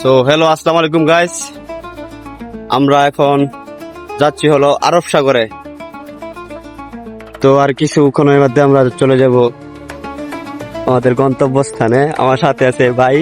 So hello আসসালামু আলাইকুম guys আমরা এখন যাচ্ছি হলো আরব সাগরে। তো আর কিছুক্ষণের মধ্যে আমরা চলে যাব আমাদের গন্তব্যস্থানে। আমার সাথে আছে ভাই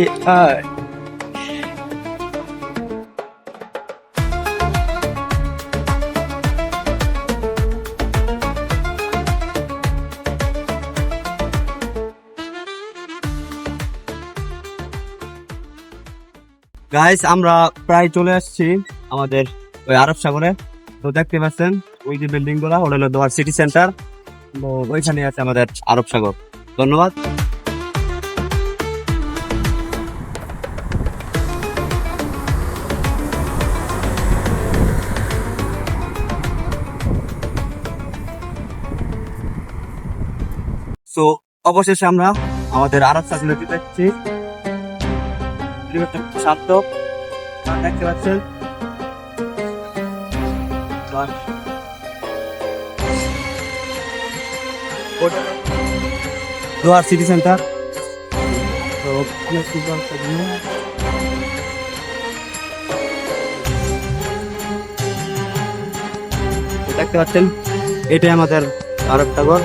গাইস আমরা প্রায় চলে আসছি আমাদের ওই আরব সাগরে। তো দেখতে পাচ্ছেন, ওই যে বিল্ডিংগুলা, ওটা হলো তোমার সিটি সেন্টার তো ওইখানে আছে আমাদের আরব সাগর। ধন্যবাদ। সো অবশেষে আমরা আমাদের আরব সাগরে যাচ্ছি পরিবেশটা দেখতে পাচ্ছেন দোয়ার সিটি সেন্টার। তো দেখতে পাচ্ছেন, এটাই আমাদের আরব সাগর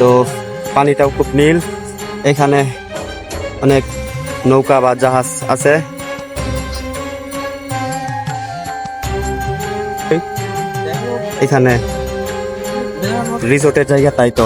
তো পানিটাও খুব নীল। এখানে অনেক নৌকা বা জাহাজ আছে এখানে রিসোর্টের জায়গা তাই তো